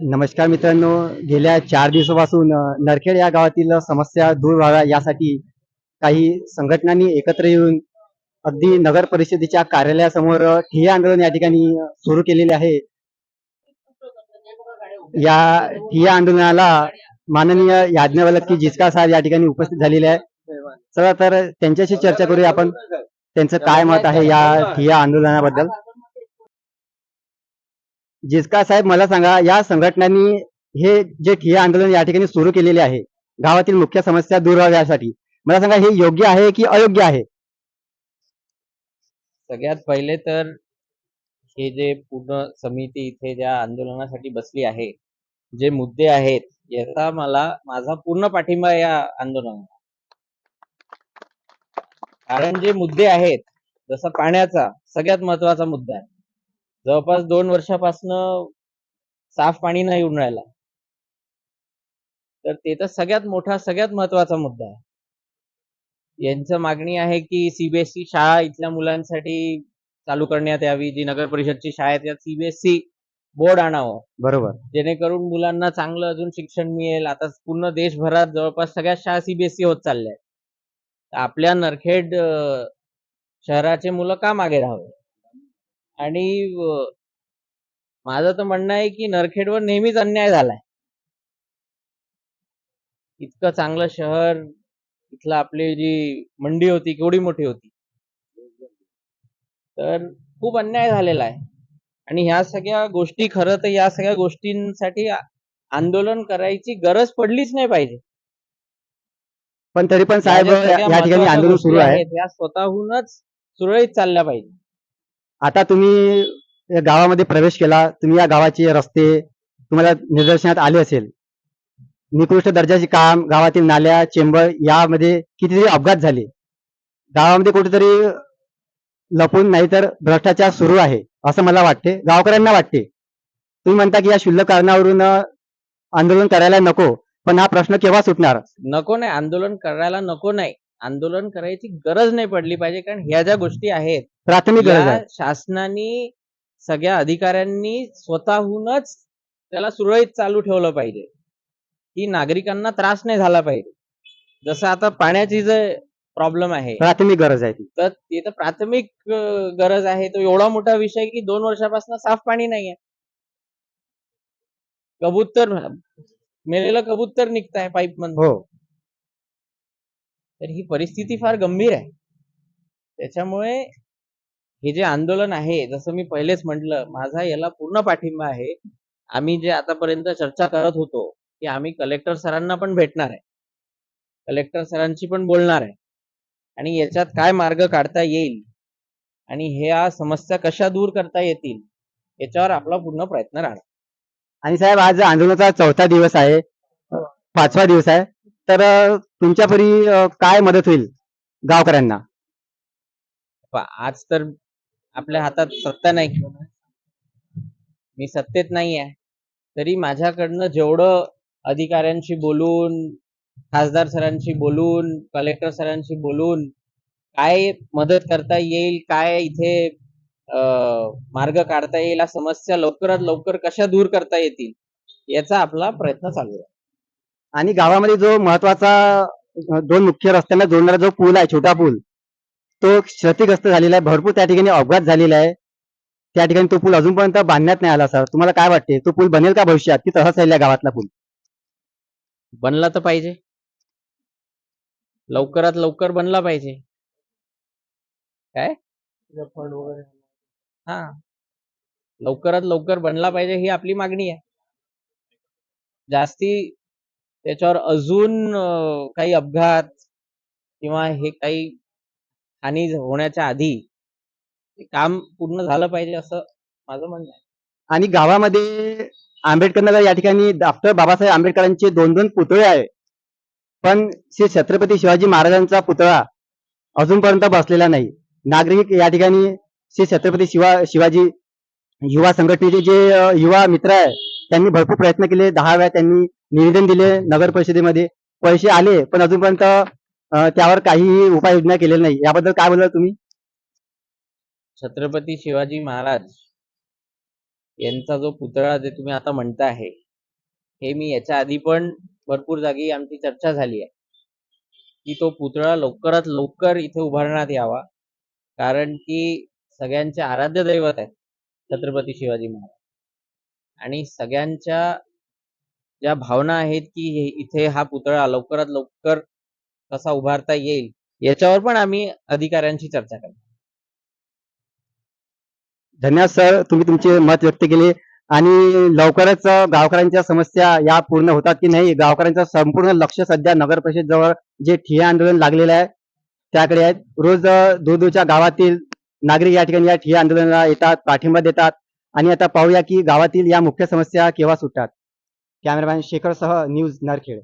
नमस्कार मित्रांनो गेल्या चार दिवसापासून नरखेड या गावातील समस्या दूर व्हाव्या यासाठी काही संघटनांनी एकत्र येऊन अगदी नगर परिषदेच्या कार्यालयासमोर ठिय्या आंदोलन या ठिकाणी सुरू केलेले आहे. या ठिय्या आंदोलनाला माननीय याज्ञवलकी जिचका साहेब या ठिकाणी उपस्थित झालेले आहे चला तर त्यांच्याशी चर्चा करूया आपण. त्यांचं काय मत आहे या ठिय्या आंदोलनाबद्दल? जिसका साहेब मला सांगा या संघटनांनी हे जे ठिय्या आंदोलन या ठिकाणी सुरू केलेले आहे गावातील मुख्य समस्या दूर व्हाव्या यासाठी मला सांगा हे योग्य आहे की अयोग्य आहे? सगळ्यात पहिले तर हे जे पूर्ण समिती इथे ज्या आंदोलनासाठी बसली आहे जे मुद्दे आहेत याचा मला माझा पूर्ण पाठिंबा या आंदोलनाला. कारण जे मुद्दे आहेत जसं पाण्याचा सगळ्यात महत्त्वाचा मुद्दा आहे. जवळपास दोन वर्षापासनं साफ पाणी नाही येऊन राहिला तर ते तर सगळ्यात मोठा सगळ्यात महत्त्वाचा मुद्दा आहे. यांचं मागणी आहे की सीबीएसई शाळा इथल्या मुलांसाठी चालू करण्यात यावी जी नगर परिषदची शाळा आहे त्यात सीबीएसई बोर्ड आणावं. बरोबर. जेणेकरून मुलांना चांगलं अजून शिक्षण मिळेल. आता पूर्ण देशभरात जवळपास सगळ्या शाळा सीबीएसई होत चालल्या आहेत. आपल्या नरखेड शहराचे मुलं का मागे राहावे? आणि माझं तर म्हणणं आहे की नरखेडवर नेहमीच अन्याय झालाय. इतकं चांगलं शहर इथलं आपली जी मंडी होती केवढी मोठी होती. तर खूप अन्याय झालेला आहे. आणि ह्या सगळ्या गोष्टी खरं तर या सगळ्या गोष्टींसाठी आंदोलन करायची गरज पडलीच नाही पाहिजे. पण तरी पण साहेब या ठिकाणी आंदोलन सुरू आहे. आहेत, या स्वतःहूनच सुरळीत चालल्या पाहिजे. आता तुम्ही या गावामध्ये प्रवेश केला तुम्ही या गावाचे रस्ते तुम्हाला निदर्शनात आले असेल. निकृष्ट दर्जाचे काम गावातील नाल्या चेंबर यामध्ये कितीतरी अपघात झाले. गावामध्ये कुठेतरी लपून नाहीतर भ्रष्टाचार सुरू आहे असं मला वाटते. गावकऱ्यांना वाटते. तुम्ही म्हणता की या शुल्लक कारणावरून आंदोलन करायला नको पण हा प्रश्न केव्हा सुटणार? नको नाही आंदोलन करायला नको नाही. आंदोलन करायची गरज नाही पडली पाहिजे कारण ह्या ज्या गोष्टी आहेत प्राथमिक आहे. शासनाने सगळ्या अधिकाऱ्यांनी स्वतःहूनच त्याला सुरळीत चालू ठेवलं पाहिजे की नागरिकांना त्रास नाही झाला पाहिजे. जसं आता पाण्याची जे प्रॉब्लेम आहे प्राथमिक गरज आहे ती. तर ते तर प्राथमिक गरज आहे. तो एवढा मोठा विषय की दोन वर्षापासून साफ पाणी नाहीये कबूतर मेलेलं कबूतर निघताय पाईप मधून. हो. तर ही परिस्थिती फार गंभीर आहे. त्याच्यामुळे हे जे आंदोलन आहे जसं मी पहिलेच म्हटलं माझा याला पूर्ण पाठिंबा आहे. आम्ही जे आतापर्यंत चर्चा करत होतो की आम्ही कलेक्टर सरांना पण भेटणार आहे. कलेक्टर सरांशी पण बोलणार आहे. आणि याच्यात काय मार्ग काढता येईल? आणि ह्या समस्या कशा दूर करता येतील? याच्यावर आपला पूर्ण प्रयत्न राहणार. आणि साहेब आज आंदोलनाचा चौथा दिवस आहे. पाचवा दिवस आहे. तर तुमच्या परी काय मदत होईल गावकऱ्यांना? आज तर आपल्या हातात सत्ता नाही. मी सत्तेत नाही आहे. तरी माझ्याकडनं जेवढं अधिकाऱ्यांशी बोलून खासदार सरांशी बोलून कलेक्टर सरांशी बोलून काय मदत करता येईल काय इथे अं, मार्ग काढता येईल या समस्या लवकरात लवकर कशा दूर करता येतील याचा आपला प्रयत्न चालू आहे. आणि गावामध्ये जो महत्त्वाचा दोन मुख्य रस्त्यांना जोडणारा जो पूल आहे छोटा पूल तो क्षतिग्रस्त झालेला आहे. भरपूर त्या ठिकाणी अपघात झालेला आहे. त्या ठिकाणी तो पूल अजूनपर्यंत बांधण्यात नाही आला सर. तुम्हाला काय वाटते? तो पूल बनेल का भविष्यात? की तसाच राहिला गावातला पूल? बनला तर पाहिजे. लवकरात लवकर बनला पाहिजे. काय? हा. लवकरात लवकर बनला पाहिजे ही आपली मागणी आहे. जास्ती त्याच्यावर अजून काही अपघात किंवा हे काही हानी होण्याच्या आधी ते काम पूर्ण झालं पाहिजे असं माझं म्हणणं आहे. आणि गावामध्ये आंबेडकर नगर या ठिकाणी डॉक्टर बाबासाहेब आंबेडकरांचे दोन दोन पुतळे आहे पण श्री छत्रपती शिवाजी महाराजांचा पुतळा अजूनपर्यंत बसलेला नाही. नागरिक या ठिकाणी श्री छत्रपती शिवा शिवाजी युवा संघटनेचे जे युवा मित्र आहे त्यांनी भरपूर प्रयत्न केले. दहा वेळा त्यांनी निवेदन दिले नगर परिषदेमध्ये. पैसे आले पण अजूनपर्यंत त्यावर काहीही उपाययोजना केलेल्या नाही. याबद्दल काय बोलाल तुम्ही? छत्रपती शिवाजी महाराज यांचा जो पुतळा जे तुम्ही आता म्हणता आहे हे मी याच्या आधी पण भरपूर जागी आमची चर्चा झाली आहे. की तो पुतळा लवकरात लवकर इथे उभारण्यात यावा कारण की सगळ्यांचे आराध्य दैवत आहे छत्रपती शिवाजी महाराज. आणि सगळ्यांच्या ज्या भावना आहेत की इथे हा पुतळा लवकरात लवकर कसा उभारता येईल याच्यावर पण आम्ही अधिकाऱ्यांशी चर्चा करू धन्यवाद सर. तुम्ही तुमचे मत व्यक्त केले आणि लवकरच गावकऱ्यांच्या समस्या या पूर्ण होतात की नाही गावकऱ्यांचं संपूर्ण लक्ष सध्या नगर परिषद जवळ जे ठिय्या आंदोलन लागलेलं आहे त्याकडे आहेत. रोज दूरदूरच्या गावातील नागरिक या ठिकाणी या ठिय्या आंदोलनाला येतात पाठिंबा देतात आणि आता पाहूया की गावातील या मुख्य समस्या केव्हा सुटतात. कॅमेरामॅन शेखर सह न्यूज नरखेड.